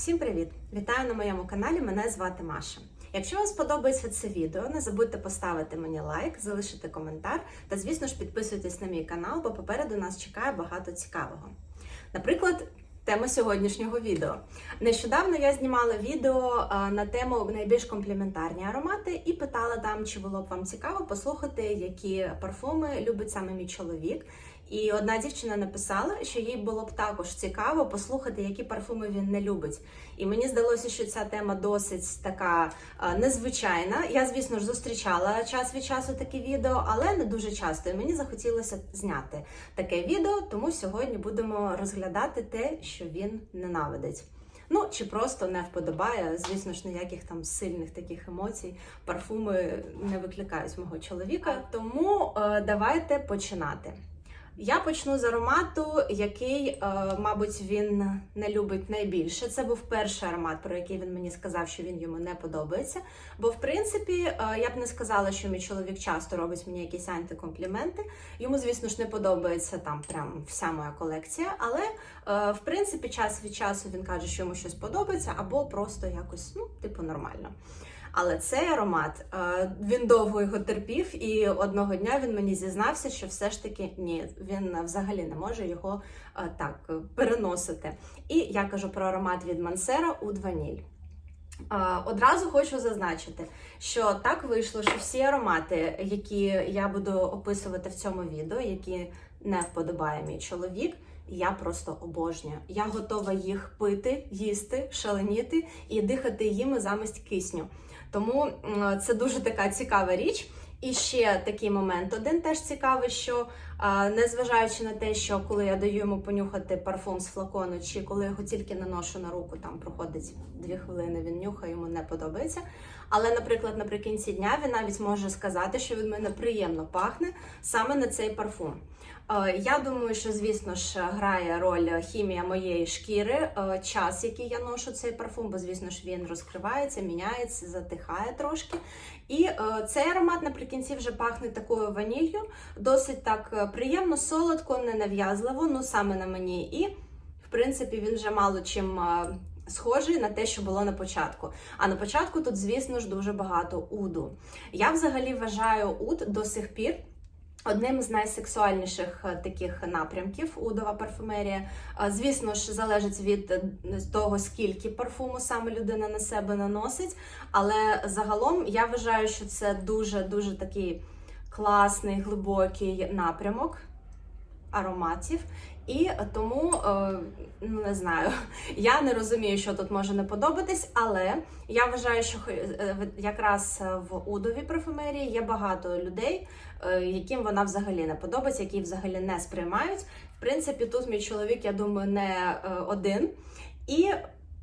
Всім привіт! Вітаю на моєму каналі. Мене звати Маша. Якщо вам сподобається це відео, не забудьте поставити мені лайк, залишити коментар та, звісно ж, підписуйтесь на мій канал, бо попереду нас чекає багато цікавого. Наприклад, тема сьогоднішнього відео. Нещодавно я знімала відео на тему найбільш компліментарні аромати і питала там, чи було б вам цікаво послухати, які парфуми любить саме мій чоловік. І одна дівчина написала, що їй було б також цікаво послухати, які парфуми він не любить. І мені здалося, що ця тема досить така а, незвичайна. Я, звісно ж, зустрічала час від часу такі відео, але не дуже часто. І мені захотілося зняти таке відео, тому сьогодні будемо розглядати те, що він ненавидить. Ну чи просто не вподобає. Звісно ж, ніяких там сильних таких емоцій парфуми не викликають мого чоловіка. Тому е, давайте починати. Я почну з аромату, який, е, мабуть, він не любить найбільше. Це був перший аромат, про який він мені сказав, що він йому не подобається. Бо, в принципі, е, я б не сказала, що мій чоловік часто робить мені якісь антикомпліменти. Йому, звісно ж, не подобається там прям вся моя колекція. Але, е, в принципі, час від часу він каже, що йому щось подобається, або просто якось, ну, типу, нормально. Але цей аромат е, він довго його терпів, і одного дня він мені зізнався, що все ж таки ні, він взагалі не може його е, так е, переносити. І я кажу про аромат від Мансера у ваніль. Одразу хочу зазначити, що так вийшло, що всі аромати, які я буду описувати в цьому відео, які не вподобає мій чоловік, я просто обожнюю. Я готова їх пити, їсти, шаленіти і дихати їми замість кисню. Тому це дуже така цікава річ. І ще такий момент один теж цікавий, що незважаючи на те, що коли я даю йому понюхати парфум з флакону, чи коли його тільки наношу на руку, там проходить дві хвилини, він нюхає, йому не подобається. Але, наприклад, наприкінці дня він навіть може сказати, що від мене приємно пахне саме на цей парфум. Я думаю, що, звісно ж, грає роль хімія моєї шкіри, час, який я ношу цей парфум, бо, звісно ж, він розкривається, міняється, затихає трошки. І цей аромат наприкінці вже пахне такою ваніллю, досить так приємно, солодко, ненав'язливо, ну саме на мені. І, в принципі, він вже мало чим. Схожий на те, що було на початку. А на початку тут, звісно ж, дуже багато уду. Я взагалі вважаю уд до сих пір Одним з найсексуальніших е, таких напрямків удова парфумерія. Е, звісно ж, залежить від е, того, скільки парфуму саме людина на себе наносить. Але загалом я вважаю, що це дуже-дуже такий класний, глибокий напрямок ароматів. І тому, ну не знаю, я не розумію, що тут може не подобатись, але я вважаю, що якраз в удовій парфумерії є багато людей, яким вона взагалі не подобається, які взагалі не сприймають. В принципі, тут мій чоловік, я думаю, не один. І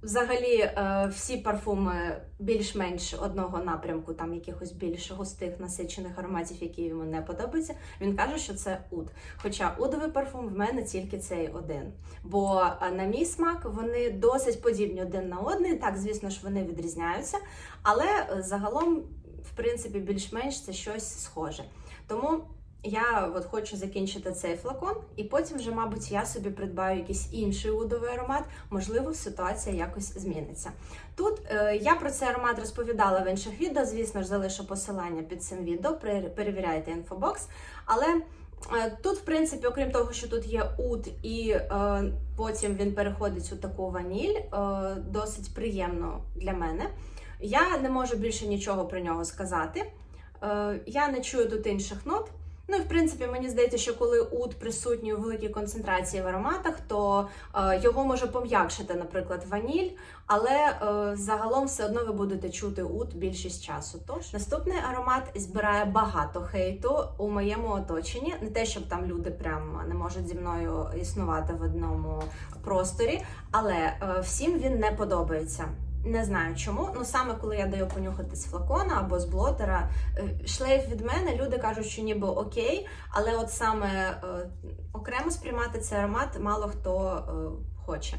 Взагалі, всі парфуми більш-менш одного напрямку, там якихось більш густих насичених ароматів, які йому не подобаються, він каже, що це уд. Хоча удовий парфум в мене тільки цей один. Бо, на мій смак, вони досить подібні один на одний. Так, звісно ж, вони відрізняються, але загалом, в принципі, більш-менш це щось схоже. Тому. Я от хочу закінчити цей флакон, і потім вже, мабуть, я собі придбаю якийсь інший удовий аромат, можливо, ситуація якось зміниться. Тут е, я про цей аромат розповідала в інших відео, звісно ж, залишу посилання під цим відео, перевіряйте інфобокс. Але е, тут, в принципі, окрім того, що тут є уд, і е, потім він переходить у таку ваніль, е, досить приємно для мене. Я не можу більше нічого про нього сказати. Е, я не чую тут інших нот. Ну і в принципі, мені здається, що коли уд присутній у великій концентрації в ароматах, то е, його може пом'якшити, наприклад, ваніль, але е, загалом все одно ви будете чути уд більшість часу. Тож наступний аромат збирає багато хейту у моєму оточенні. Не те, щоб там люди прям не можуть зі мною існувати в одному просторі, але е, всім він не подобається. Не знаю чому. Ну саме коли я даю понюхати з флакона або з блотера, е, шлейф від мене, люди кажуть, що ніби окей, але от саме е, окремо сприймати цей аромат мало хто е, хоче.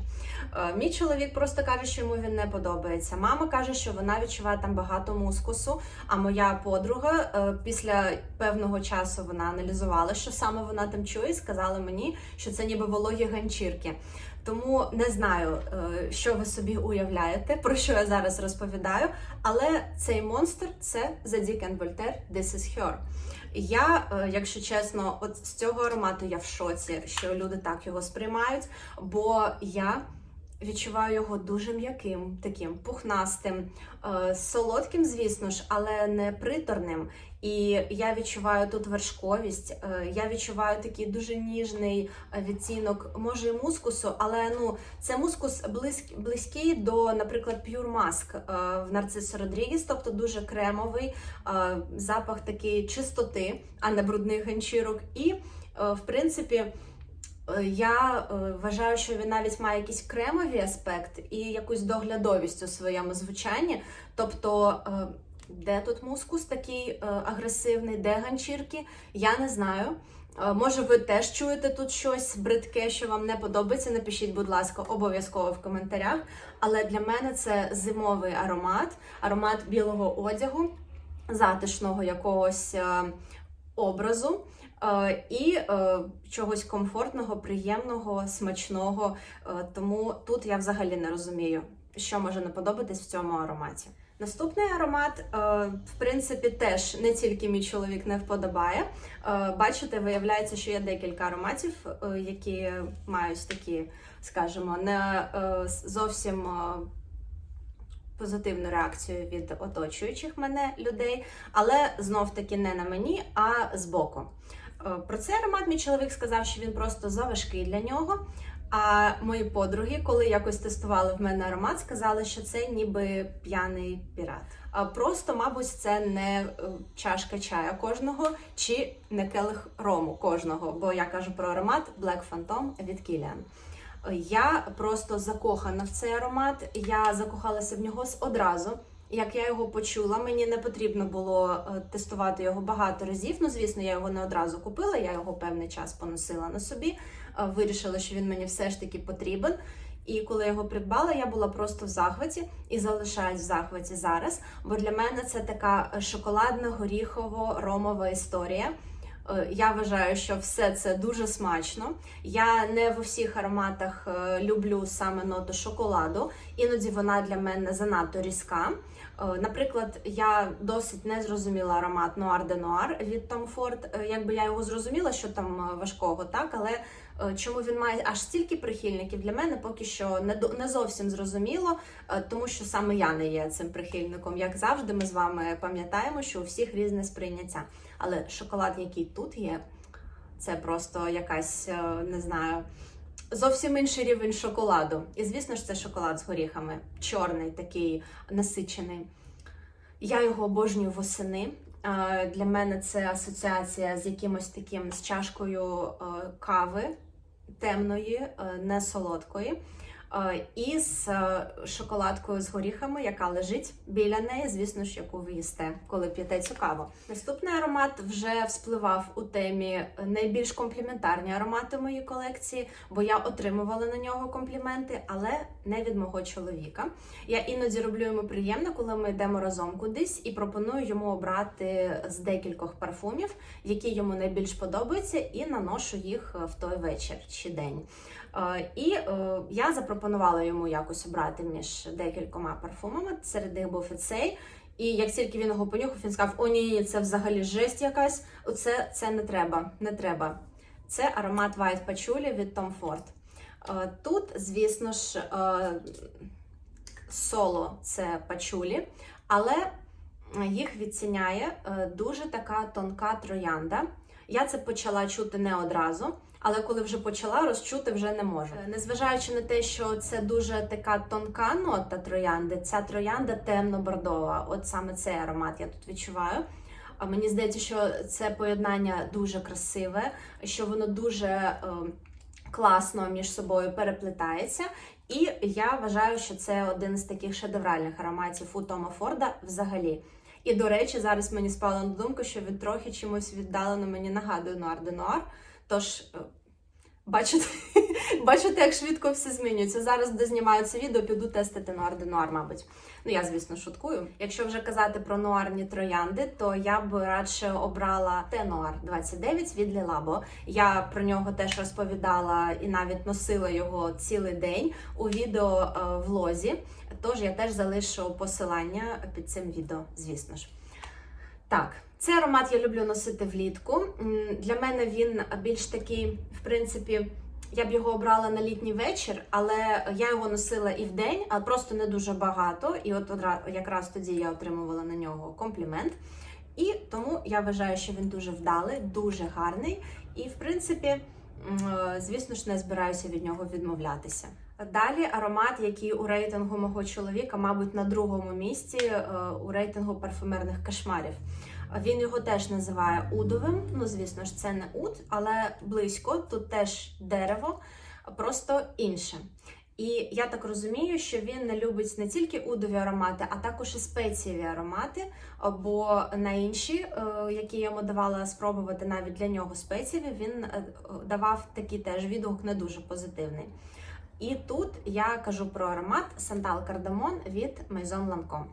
Е, мій чоловік просто каже, що йому він не подобається. Мама каже, що вона відчуває там багато мускусу. А моя подруга е, після певного часу вона аналізувала, що саме вона там чує, і сказала мені, що це ніби вологі ганчірки. Тому не знаю, е, що ви собі уявляєте, про що я зараз розповідаю. Але цей монстр це The Dick and Voltaire This is Her. Я, е, якщо чесно, от з цього аромату я в шоці, що люди так його сприймають, бо я. Відчуваю його дуже м'яким, таким пухнастим, е, солодким, звісно ж, але не приторним. І я відчуваю тут вершковість. е, Я відчуваю такий дуже ніжний е, відцінок, може, мускусу, але ну це мускус близь- близький до, наприклад, Pure Mask в Нарцисо Родрігіс, тобто дуже кремовий, запах такий чистоти, а не брудних ганчірок. І в принципі. Е, Я е, вважаю, що він навіть має якийсь кремовий аспект і якусь доглядовість у своєму звучанні. Тобто, е, де тут мускус такий агресивний, де ганчірки, я не знаю. Може, ви теж чуєте тут щось бридке, що вам не подобається. Напишіть, будь ласка, обов'язково в коментарях. Але для мене це зимовий аромат, аромат білого одягу, затишного якогось образу. Е, І е, чогось комфортного, приємного, смачного. Е, Тому тут я взагалі не розумію, що може не подобатись в цьому ароматі. Наступний аромат, в принципі, теж не тільки мій чоловік не вподобає. Бачите, виявляється, що є декілька ароматів, які мають такі, скажімо, не зовсім позитивну реакцію від оточуючих мене людей, але знов таки не на мені, а збоку. Е, Про цей аромат мій чоловік сказав, що він просто заважкий для нього. А мої подруги, коли якось тестували в мене аромат, сказали, що це ніби п'яний пірат. А просто, мабуть, це не е, чашка чая кожного чи не келих рому кожного, бо я кажу про аромат Black Phantom від Kilian. Я просто закохана в цей аромат. Я закохалася в нього одразу. Як я його почула, мені не потрібно було е, тестувати його багато разів. Ну, звісно, я його не одразу купила, я його певний час поносила на собі. Е, Вирішила, що він мені все ж таки потрібен. І коли я його придбала, я була просто в захваті і залишаюсь в захваті зараз. Бо для мене це така шоколадно-горіхово-ромова історія. Е, Я вважаю, що все це дуже смачно. Я не в усіх ароматах е, люблю саме ноту шоколаду, іноді вона для мене занадто різка. Е, Наприклад, я досить не зрозуміла аромат Noir від Tom Ford. Е, Якби я його зрозуміла, що там е, важкого, так але чому він має аж стільки прихильників для мене поки що не не зовсім зрозуміло, тому що саме я не є цим прихильником. Як завжди, ми з вами пам'ятаємо, що у всіх різне сприйняття. Але шоколад, який тут є, це просто якась не знаю. Зовсім інший рівень шоколаду. І звісно ж, це шоколад з горіхами. Чорний, такий насичений. Я його обожнюю восени. Для мене це асоціація з якимось таким з чашкою е, кави темної, е, не солодкої. Е, І з е, шоколадкою з горіхами, яка лежить біля неї, звісно ж, яку ви їсте, коли п'єте цю каву. Наступний аромат вже вспливав у темі найбільш компліментарні аромати моєї колекції, бо я отримувала на нього компліменти, але не від мого чоловіка. Я іноді роблю йому приємно, коли ми йдемо разом кудись, і пропоную йому обрати з декількох парфумів, які йому найбільш подобаються, і наношу їх в той вечір чи день. Е, І е, я запропонувала йому якось обрати між декількома парфумами. Серед них був і цей. І як тільки він його понюхав, він сказав: О, ні, ні, це взагалі жесть якась. Оце це не треба, не треба. Це аромат White Patchouli від Tom Ford. Е, Тут, звісно ж, соло це пачулі, але їх відціняє дуже така тонка троянда. Я це почала чути не одразу, але коли вже почала, розчути вже не можу. Е, Незважаючи на те, що це дуже така тонка нота троянди, ця троянда темно-бордова. От саме цей аромат я тут відчуваю. А мені здається, що це поєднання дуже красиве, що воно дуже е, класно між собою переплетається. І я вважаю, що це один з таких шедевральних ароматів у Тома Форда взагалі. І до речі, зараз мені спало на думку, що він трохи чимось віддалено мені нагадує Нуар де Нуар. Тож е, Бачите, бачите, як швидко все змінюється. Зараз, де знімаю це відео, піду тестити нуар де нуар, мабуть. Ну, я, звісно, шуткую. Якщо вже казати про нуарні троянди, то я б радше обрала Тенуар 29 від Лілабо. Я про нього теж розповідала і навіть носила його цілий день у відео е, влозі. Тож я теж залишу посилання під цим відео, звісно ж. Так, цей аромат я люблю носити влітку. Для мене він більш такий, в принципі, я б його обрала на літній вечір, але я його носила і в день, а просто не дуже багато. І от якраз тоді я отримувала на нього комплімент. І тому я вважаю, що він дуже вдалий, дуже гарний. І, в принципі, е, звісно ж, не збираюся від нього відмовлятися. Далі аромат, який у рейтингу мого чоловіка, мабуть, на другому місці е, у рейтингу парфумерних кошмарів. Він його теж називає удовим. Ну, звісно ж, це не уд, але близько. Тут теж дерево, просто інше. І я так розумію, що він не любить не тільки удові аромати, а також і спецієві аромати. Бо на інші, е, які я йому давала спробувати навіть для нього спецієві, він е, давав такий теж відгук не дуже позитивний. І тут я кажу про аромат Сандал Кардамон від Maison Lancome.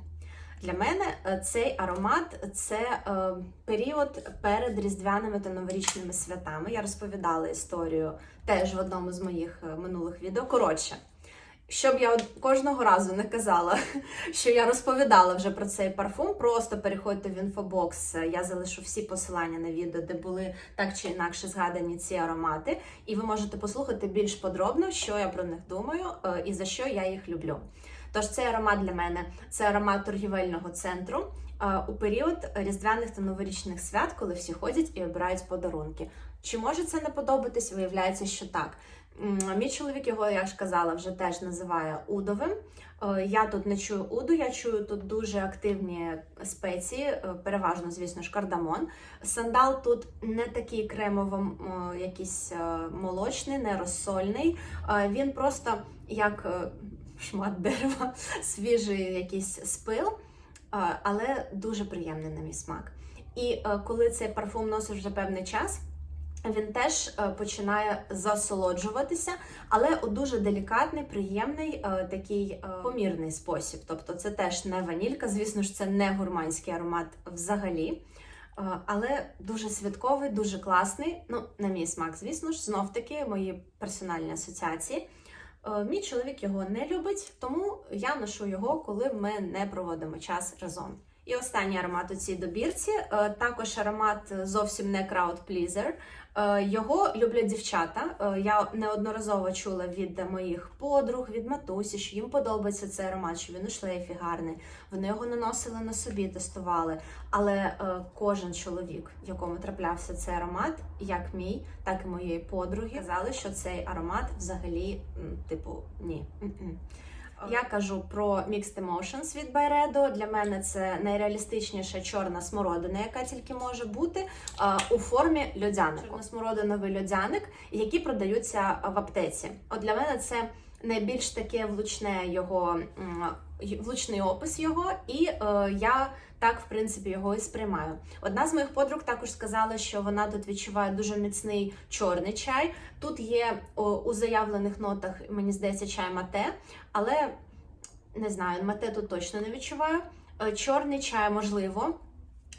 Для мене е, цей аромат це е, період перед різдвяними та новорічними святами. Я розповідала історію теж в одному з моїх е, минулих відео. Коротше, щоб я кожного разу не казала, що я розповідала вже про цей парфум, просто переходьте в інфобокс. Я залишу всі посилання на відео, де були так чи інакше згадані ці аромати, і ви можете послухати більш подробно, що я про них думаю і за що я їх люблю. Тож цей аромат для мене це аромат торгівельного центру е, у період різдвяних та новорічних свят, коли всі ходять і обирають подарунки. Чи може це не подобатись? Виявляється, що так. Мій чоловік його, я ж казала, вже теж називає удовим. Е, Я тут не чую уду, я чую тут дуже активні спеції, е, переважно, звісно ж, кардамон. Сандал тут не такий кремово якийсь молочний, не розсольний. Він просто як шмат дерева, свіжий якийсь спил, але дуже приємний на мій смак. І е, коли цей парфум носиш вже певний час, він теж е, починає засолоджуватися, але у дуже делікатний, приємний, е, такий помірний спосіб. Тобто це теж не ванілька, звісно ж, це не гурманський аромат взагалі. Але дуже святковий, дуже класний. Ну, на мій смак, звісно ж, знов таки мої персональні асоціації. Е, Мій чоловік його не любить, тому я ношу його, коли ми не проводимо час разом. І останній аромат у цій добірці е, також аромат зовсім не crowd pleaser. Е, Його люблять дівчата. Е, Я неодноразово чула від моїх подруг, від матусі, що їм подобається цей аромат, що він у шлейфі гарний. Вони його наносили на собі, тестували. Але кожен чоловік, якому траплявся цей аромат, як мій, так і моєї подруги, казали, що цей аромат взагалі, типу, ні. Я кажу про Mixed Emotions від Byredo. Для мене це найреалістичніша чорна смородина, яка тільки може бути у формі льодяника. Чорносмородиновий льодяник, які продаються в аптеці. От для мене це найбільш таке влучне його влучний опис його, і е, я так, в принципі, його і сприймаю. Одна з моїх подруг також сказала, що вона тут відчуває дуже міцний чорний чай. Тут є о, у заявлених нотах, мені здається, чай мате, але не знаю, мате тут точно не відчуваю. Е, Чорний чай, можливо,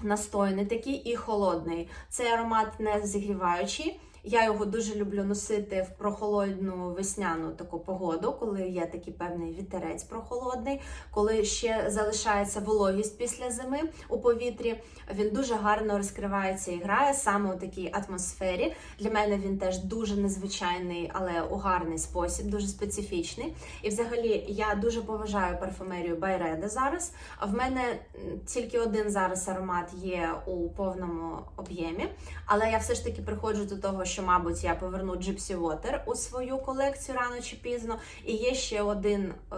настойний такий і холодний. Цей аромат не зігріваючий. Я його дуже люблю носити в прохолодну весняну таку погоду, коли є такий певний вітерець прохолодний, коли ще залишається вологість після зими у повітрі. Він дуже гарно розкривається і грає саме у такій атмосфері. Для мене він теж дуже незвичайний, але у гарний спосіб, дуже специфічний. І взагалі я дуже поважаю парфумерію Байреда зараз. А в мене тільки один зараз аромат є у повному об'ємі, але я все ж таки приходжу до того, що, мабуть, я поверну Gypsy Water у свою колекцію рано чи пізно. І є ще один. е,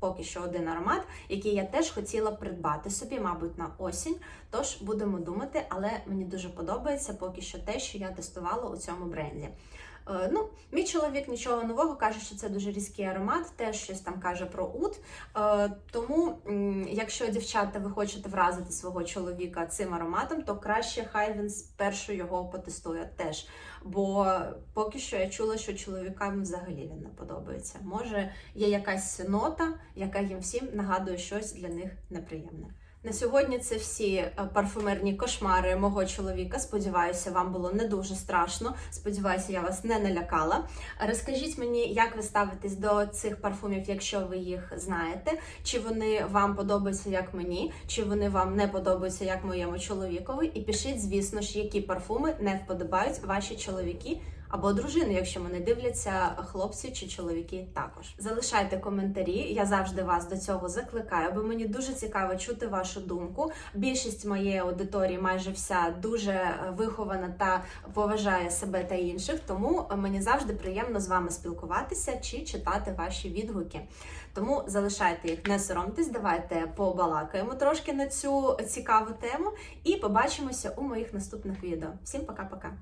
Поки що один аромат, який я теж хотіла придбати собі, мабуть, на осінь. Тож будемо думати, але мені дуже подобається поки що те, що я тестувала у цьому бренді. Е, Ну, мій чоловік нічого нового каже, що це дуже різкий аромат, теж щось там каже про ут. Е, Тому, якщо дівчата ви хочете вразити свого чоловіка цим ароматом, то краще хай він спершу його потестує теж. Бо поки що я чула, що чоловікам взагалі він не подобається. Може, є якась нота, яка їм всім нагадує щось для них неприємне. На сьогодні це всі е, парфумерні кошмари мого чоловіка. Сподіваюся, вам було не дуже страшно. Сподіваюся, я вас не налякала. Розкажіть мені, як ви ставитесь до цих парфумів, якщо ви їх знаєте, чи вони вам подобаються як мені, чи вони вам не подобаються як моєму чоловікові. І пишіть, звісно ж, які парфуми не вподобають ваші чоловіки. Або дружини, якщо мене дивляться хлопці чи чоловіки також. Залишайте коментарі. Я завжди вас до цього закликаю, бо мені дуже цікаво чути вашу думку. Більшість моєї аудиторії, майже вся, дуже е, вихована та поважає себе та інших. Тому мені завжди приємно з вами спілкуватися чи читати ваші відгуки. Тому залишайте їх, не соромтесь, давайте побалакаємо трошки на цю цікаву тему і побачимося у моїх наступних відео. Всім пока-пока!